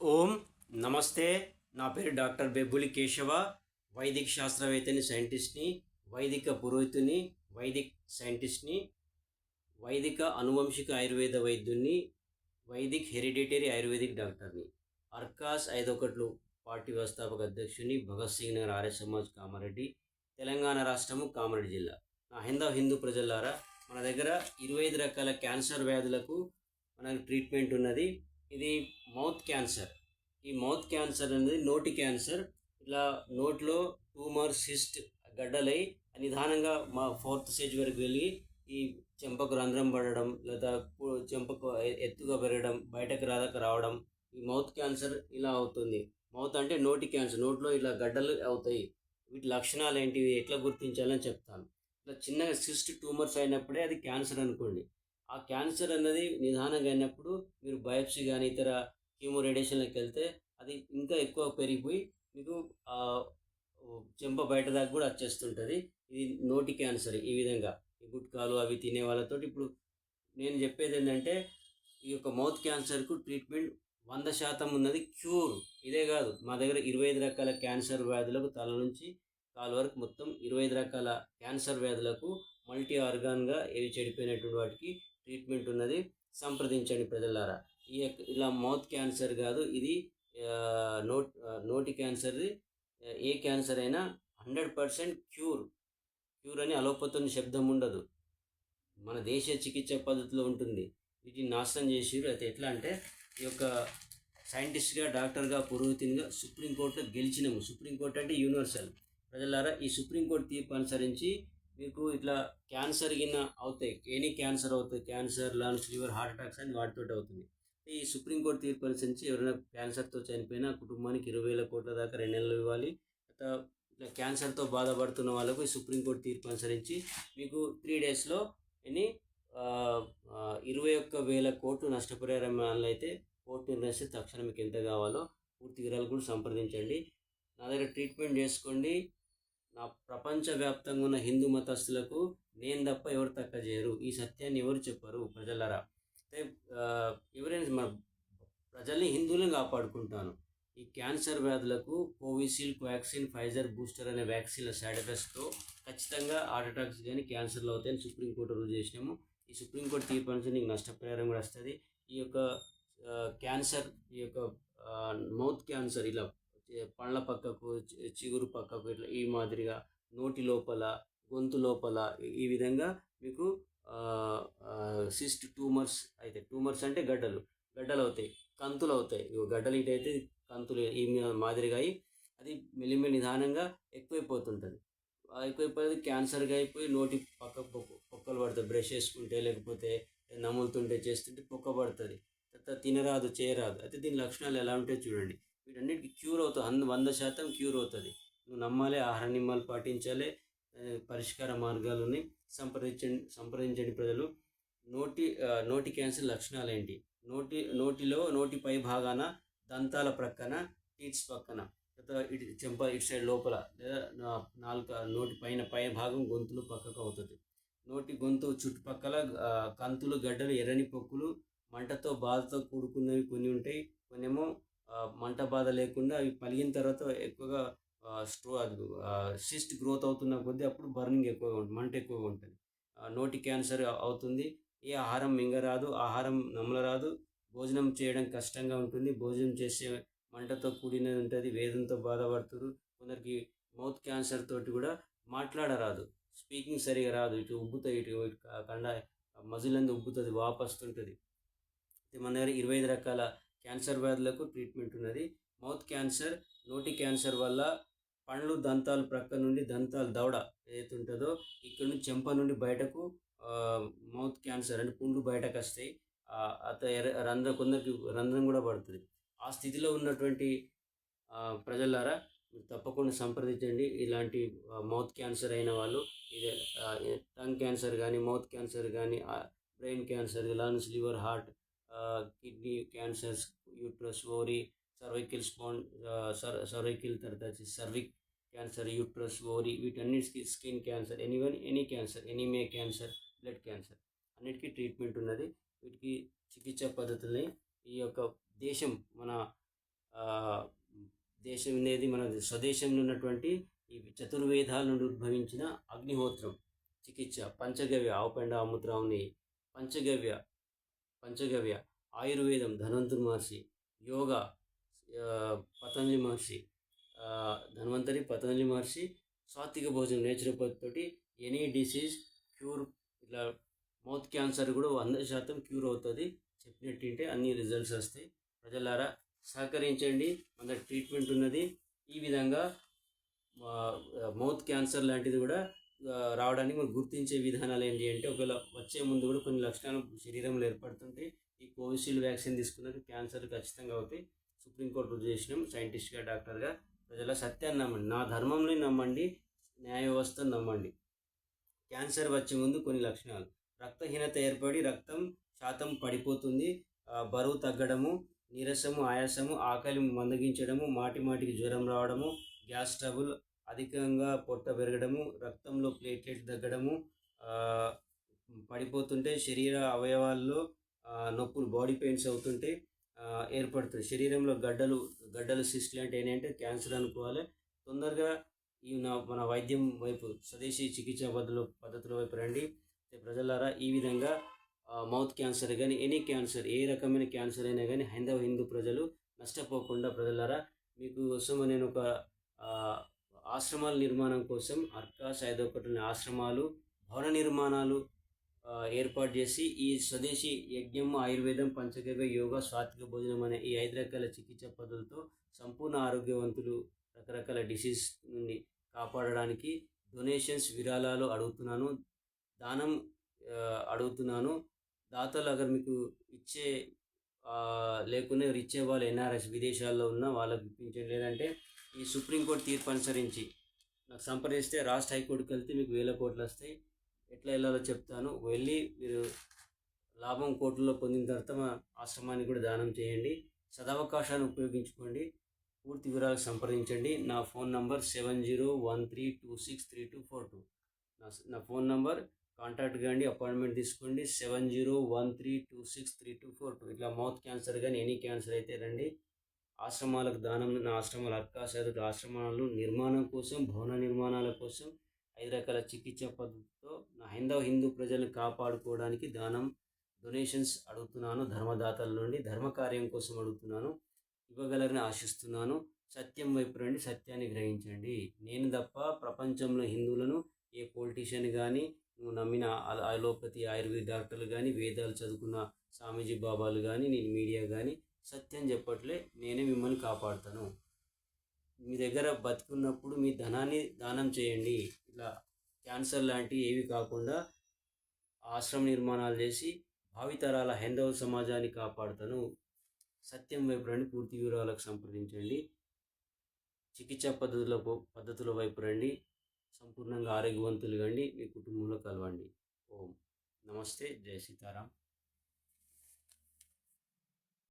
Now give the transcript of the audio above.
ఓం నమస్తే. నా పేరు డాక్టర్ బెబ్బులి కేశవ. వైదిక శాస్త్రవేత్తని సైంటిస్ట్ని వైదిక పురోహితుని వైదిక్ సైంటిస్ట్ని వైదిక అనువంశిక ఆయుర్వేద వైద్యుని వైదిక్ హెరిడిటరీ ఆయుర్వేదిక్ డాక్టర్ని. అర్కాస్ ఐదొకట్లు పార్టీ వ్యవస్థాపక అధ్యక్షుని భగత్ సింగ్ నగర్ ఆర్య సమాజ్ కామారెడ్డి తెలంగాణ రాష్ట్రము కామారెడ్డి జిల్లా. నా హిందూ హిందూ ప్రజలారా మన దగ్గర ఇరవై ఐదు రకాల క్యాన్సర్ వ్యాధులకు మనకు ట్రీట్మెంట్ ఉన్నది. ఇది మౌత్ క్యాన్సర్ ఈ మౌత్ క్యాన్సర్ అనేది నోటి క్యాన్సర్ ఇట్లా నోట్లో ట్యూమర్ సిస్ట్ గడ్డలై నిదానంగా మా ఫోర్త్ స్టేజ్ వరకు వెళ్ళి ఈ చెంపకు రంధ్రం పడడం లేదా చెంపకు ఎత్తుగా పెరగడం బయటకు రాదక రావడం ఈ మౌత్ క్యాన్సర్ ఇలా అవుతుంది. మౌత్ అంటే నోటి క్యాన్సర్ నోట్లో ఇలా గడ్డలు అవుతాయి. వీటి లక్షణాలు ఏంటివి? ఎట్లా గుర్తించాలని చెప్తాను. ఇట్లా చిన్నగా సిస్ట్ ట్యూమర్స్ అయినప్పుడే అది క్యాన్సర్ అనుకోండి. ఆ క్యాన్సర్ అన్నది నిదానంగా అయినప్పుడు మీరు బయోప్సీ కానీ ఇతర కీమో రేడియేషన్లోకి వెళ్తే అది ఇంకా ఎక్కువ పెరిగిపోయి మీకు చెంప బయట దాకా కూడా వచ్చేస్తుంటుంది. ఇది నోటి క్యాన్సర్ ఈ విధంగా. ఈ గుట్కాలు అవి తినే వాళ్ళతో ఇప్పుడు నేను చెప్పేది ఏంటంటే ఈ యొక్క మౌత్ క్యాన్సర్కు ట్రీట్మెంట్ వంద శాతం ఉన్నది క్యూర్. ఇదే కాదు మా దగ్గర ఇరవై ఐదు రకాల క్యాన్సర్ వ్యాధులకు తల నుంచి కాలు వరకు మొత్తం ఇరవై ఐదు రకాల క్యాన్సర్ వ్యాధులకు మల్టీ ఆర్గాన్గా ఏవి చెడిపోయినటువంటి వాటికి ట్రీట్మెంట్ ఉన్నది. సంప్రదించండి ప్రజలారా. ఈ యొక్క ఇలా మౌత్ క్యాన్సర్ కాదు ఇది నోట్ నోటి క్యాన్సర్ది ఏ క్యాన్సర్ అయినా హండ్రెడ్ పర్సెంట్ క్యూర్. క్యూర్ అని అలోపతుని శబ్దం ఉండదు. మన దేశ చికిత్స పద్ధతిలో ఉంటుంది. వీటిని నాశనం చేసిరు అయితే ఎట్లా అంటే ఈ యొక్క సైంటిస్ట్గా డాక్టర్గా పురోహితునిగా సుప్రీంకోర్టులో గెలిచినాము. సుప్రీంకోర్టు అంటే యూనివర్సల్. ప్రజలారా ఈ సుప్రీంకోర్టు తీర్పు అనుసరించి మీకు ఇట్లా క్యాన్సర్ గిన్న అవుతాయి. ఎనీ క్యాన్సర్ అవుతాయి. Cancer lungs liver heart attacks అని వాటితో అవుతుంది ఈ సుప్రీంకోర్టు తీర్పు అనుసరించి ఎవరైనా క్యాన్సర్తో చనిపోయినా కుటుంబానికి ఇరవై వేల కోట్ల దాకా రెండు నెలలు ఇవ్వాలి. ఇట్లా క్యాన్సర్తో బాధపడుతున్న వాళ్ళకు ఈ సుప్రీంకోర్టు తీర్పు అనుసరించి మీకు త్రీ డేస్లో ఎన్ని ఇరవై ఒక్క వేల కోట్లు నష్టపరిహారం అయితే కోర్టు నిర్ణయిస్తే తక్షణం మీకు ఎంత కావాలో పూర్తి వివరాలు కూడా సంప్రదించండి. నా దగ్గర ట్రీట్మెంట్ చేసుకోండి. నా ప్రపంచవ్యాప్తంగా ఉన్న హిందూ మతస్థులకు నేను తప్ప ఎవరు తక్క చేయరు ఈ సత్యాన్ని ఎవరు చెప్పరు ప్రజలరా? అయితే ఎవరైనా మన ప్రజల్ని హిందువులను కాపాడుకుంటాను. ఈ క్యాన్సర్ వ్యాధులకు కోవిషీల్డ్ వ్యాక్సిన్ ఫైజర్ బూస్టర్ అనే వ్యాక్సిన్ల సైడ్ ఎఫెక్ట్స్తో ఖచ్చితంగా హార్ట్ అటాక్స్ కానీ క్యాన్సర్లు అవుతాయని సుప్రీంకోర్టు రూల్ చేసినాము. ఈ సుప్రీంకోర్టు తీర్పు నుంచి నీకు నష్టపరిహారం కూడా వస్తుంది. ఈ యొక్క క్యాన్సర్ ఈ యొక్క మౌత్ క్యాన్సర్ ఇలా పళ్ళ పక్కకు చిగురు పక్కకు ఇట్లా ఈ మాదిరిగా నోటి లోపల గొంతు లోపల ఈ- విధంగా మీకు సిస్ట్ ట్యూమర్స్ అయితే ట్యూమర్స్ అంటే గడ్డలు. గడ్డలు అవుతాయి కంతులు అవుతాయి. గడ్డలు ఇటైతే కంతులు ఈ మాదిరిగా అయి అది మెల్లిమెల్లి నిదానంగా ఎక్కువైపోతుంటుంది. ఎక్కువైపోయేది క్యాన్సర్గా అయిపోయి నోటి పక్క పొక్కలు పడుతుంది బ్రష్ చేసుకుంటే లేకపోతే నములుతుంటే చేస్తుంటే పొక్క పడుతుంది. తర్వాత తినరాదు చేయరాదు. అయితే దీని లక్షణాలు ఎలా ఉంటాయో చూడండి. వీటన్నిటికీ క్యూర్ అవుతుంది వంద వంద శాతం క్యూర్ అవుతుంది. నువ్వు నమ్మాలి ఆహార నియమాలు పాటించాలి పరిష్కార మార్గాలు ఉన్నాయి సంప్రదించండి సంప్రదించండి ప్రజలు. నోటి నోటి క్యాన్సర్ లక్షణాలు ఏంటి నోటి నోటిలో నోటి పై భాగాన దంతాల ప్రక్కన టీట్స్ పక్కన. ఇటు చెంప ఇటు సైడ్ లోపల లేదా నాలుక నోటి పైన పై భాగం గొంతులు పక్కకు అవుతుంది. నోటి గొంతు చుట్టుపక్కల కంతులు గడ్డలు ఎర్రని పొక్కులు మంటతో బాధతో కూడుకున్నవి కొన్ని ఉంటాయి. కొన్నేమో మంట బాధ లేకుండా అవి పలిగిన తర్వాత ఎక్కువగా స్ట్రో స్టో అది సిస్ట్ గ్రోత్ అవుతున్న కొద్దీ అప్పుడు బర్నింగ్ ఎక్కువగా ఉంటుంది మంట ఎక్కువగా ఉంటుంది. నోటి క్యాన్సర్ అవుతుంది. ఏ ఆహారం మింగరాదు ఆహారం నమలరాదు. భోజనం చేయడం కష్టంగా ఉంటుంది. భోజనం చేసే మంటతో కూడినది ఉంటుంది. వేదంతో బాధపడుతురు. కొందరికి మౌత్ క్యాన్సర్ తోటి కూడా మాట్లాడరాదు. స్పీకింగ్ సరిగా రాదు. ఇటు ఉబ్బుతాయి ఇటు కండ మజిలందు ఉబ్బుతుంది వాపస్తుంటుంది. మన దగ్గర ఇరవై ఐదు రకాల క్యాన్సర్ వ్యాధులకు ట్రీట్మెంట్ ఉన్నది. మౌత్ క్యాన్సర్ నోటి క్యాన్సర్ వల్ల పండ్లు దంతాలు ప్రక్క నుండి దంతాలు దవడ ఏదైతే ఉంటుందో ఇక్కడ నుంచి చెంప నుండి బయటకు మౌత్ క్యాన్సర్ అంటే పుండ్లు బయటకు వస్తాయి. అత ఎర్ర- రంధ్రం కొందరికి రంధ్రం కూడా పడుతుంది. ఆ స్థితిలో ఉన్నటువంటి ప్రజలారా మీరు తప్పకుండా సంప్రదించండి. ఇలాంటి మౌత్ క్యాన్సర్ అయిన వాళ్ళు ఇది టంగ్ క్యాన్సర్ కానీ మౌత్ క్యాన్సర్ కానీ brain cancer lungs liver heart kidney cancers uterus ovary cervical span cervical తర్వాత వచ్చి సర్విక్ క్యాన్సర్ యూట్రస్ ఓరీ వీటన్నిటికి skin cancer anyone any cancer ఎనీమే cancer blood cancer అన్నిటికీ ట్రీట్మెంట్ ఉన్నది. వీటికి చికిత్సా పద్ధతుల్ని ఈ యొక్క దేశం మన దేశం అనేది మన స్వదేశంలో ఉన్నటువంటి ఈ చతుర్వేదాల నుండి ఉద్భవించిన అగ్నిహోత్రం చికిత్స పంచగవ్య ఆవుపెండ ఆముద్రావుని పంచగవ్య పంచగవ్య ఆయుర్వేదం ధన్వంతరి మహర్షి యోగా పతంజలి మహర్షి ధన్వంతరి పతంజలి మహర్షి సాత్విక భోజనం నేచురోపతి తోటి ఎనీ డిసీజ్ క్యూర్ ఇట్లా మౌత్ క్యాన్సర్ కూడా వంద శాతం క్యూర్ అవుతుంది. చెప్పినట్టుంటే అన్ని రిజల్ట్స్ వస్తాయి. ప్రజలారా సహకరించండి. మన ట్రీట్మెంట్ ఉన్నది. ఈ విధంగా మౌత్ క్యాన్సర్ లాంటిది కూడా రావడానికి మనం గుర్తించే విధానాలు ఏంటి అంటే ఒకవేళ వచ్చే ముందు కూడా కొన్ని లక్షణాలు శరీరంలో ఏర్పడుతుంటాయి ఈ కోవిషీల్డ్ వ్యాక్సిన్ తీసుకున్నాక క్యాన్సర్ ఖచ్చితంగా అవుతాయి సుప్రీంకోర్టు రుజువు చేసినాం. సైంటిస్ట్గా డాక్టర్గా ప్రజల సత్యాన్ని నమ్మండి. నా ధర్మంని నమ్మండి న్యాయ వ్యవస్థను నమ్మండి. క్యాన్సర్ వచ్చే ముందు కొన్ని లక్షణాలు. రక్తహీనత ఏర్పడి రక్తం శాతం పడిపోతుంది. బరువు తగ్గడము నీరసము ఆయాసము ఆకలి మందగించడము మాటి మాటికి జ్వరం రావడము గ్యాస్ ట్రబుల్ అధికంగా పొట్ట పెరగడము రక్తంలో ప్లేట్లెట్స్ తగ్గడము పడిపోతుంటే శరీర అవయవాల్లో నొప్పులు బాడీ పెయిన్స్ అవుతుంటే ఏర్పడుతుంది. శరీరంలో గడ్డలు గడ్డలు సిస్ట్ లాంటివి ఏంటంటే క్యాన్సర్ అనుకోవాలి. తొందరగా ఈ మన వైద్యం వైపు స్వదేశీ చికిత్స పద్ధతుల పద్ధతుల వైపు రండి. ప్రజలారా ఈ విధంగా మౌత్ క్యాన్సర్ కానీ ఎనీ క్యాన్సర్ ఏ రకమైన క్యాన్సర్ అయినా కానీ హైందవ హిందూ ప్రజలు నష్టపోకుండా ప్రజలారా మీకు కోసం నేను ఒక ఆశ్రమాల నిర్మాణం కోసం అర్కాస్ ఐదో ఒకటి ఆశ్రమాలు భవన నిర్మాణాలు ఏర్పాటు చేసి ఈ స్వదేశీ యజ్ఞం ఆయుర్వేదం పంచగవ్య యోగా స్వాతిక భోజనం అనే ఈ ఐదు రకాల చికిత్స పద్ధతులతో సంపూర్ణ ఆరోగ్యవంతులు రకరకాల డిసీజ్ నుండి కాపాడడానికి డొనేషన్స్ విరాళాలు అడుగుతున్నాను దానం అడుగుతున్నాను. దాతలు అగర్ మీకు ఇచ్చే లేకునే ఇచ్చే వాళ్ళు ఎన్ఆర్ఎస్ విదేశాల్లో ఉన్న వాళ్ళకి ఇప్పించండి. లేదంటే ఈ సుప్రీంకోర్టు తీర్పు అనుసరించి నాకు సంప్రదిస్తే రాష్ట్ర హైకోర్టుకి వెళ్తే మీకు వేల కోట్లు వస్తాయి. ఎట్లా వెళ్ళాలో చెప్తాను. వెళ్ళి మీరు లాభం కోట్లలో పొందిన తర్వాత మా ఆశ్రమానికి కూడా దానం చేయండి. సదవకాశాన్ని ఉపయోగించుకోండి. పూర్తి వివరాలకు సంప్రదించండి. నా phone number seven zero one three two six three two four two. నా నా ఫోన్ నంబర్ కాంటాక్ట్ కాండి అపాయింట్మెంట్ తీసుకోండి. Seven zero one three two six three two four two. ఇట్లా మౌత్ క్యాన్సర్ కానీ ఎనీ క్యాన్సర్ అయితే రండి. ఆశ్రమాలకు దానం నా ఆశ్రమాల అక్కాశారు ఆశ్రమాలు నిర్మాణం కోసం భవన నిర్మాణాల కోసం ఐదు రకాల చికిత్స పద్ధతితో నా హైందవ హిందూ ప్రజలను కాపాడుకోవడానికి దానం డొనేషన్స్ అడుగుతున్నాను ధర్మదాతల నుండి ధర్మ కార్యం కోసం అడుగుతున్నాను ఇవ్వగలరని ఆశిస్తున్నాను. సత్యం వైపు రండి సత్యాన్ని గ్రహించండి. నేను తప్ప ప్రపంచంలో హిందువులను ఏ పొలిటీషియన్ కానీ నువ్వు నమ్మిన అలోపతి ఆయుర్వేద డాక్టర్లు కానీ వేదాలు చదువుకున్న స్వామీజీ బాబాలు కానీ నేను మీడియా కానీ సత్యం చెప్పట్లే నేనే మిమ్మల్ని కాపాడుతాను. మీ దగ్గర బతుకున్నప్పుడు మీ ధనాన్ని దానం చేయండి. ఇట్లా క్యాన్సర్ లాంటివి ఏవి కాకుండా ఆశ్రమ నిర్మాణాలు చేసి భావితరాల హైందవ సమాజాన్ని కాపాడుతాను. సత్యం వైపు రండి పూర్తి వివరాలకు సంప్రదించండి. చికిత్సా పద్ధతుల పద్ధతుల వైపు రండి. సంపూర్ణంగా ఆరోగ్యవంతులు కండి. మీ కుటుంబంలో కలవండి. ఓం. నమస్తే. జై సీతారాం.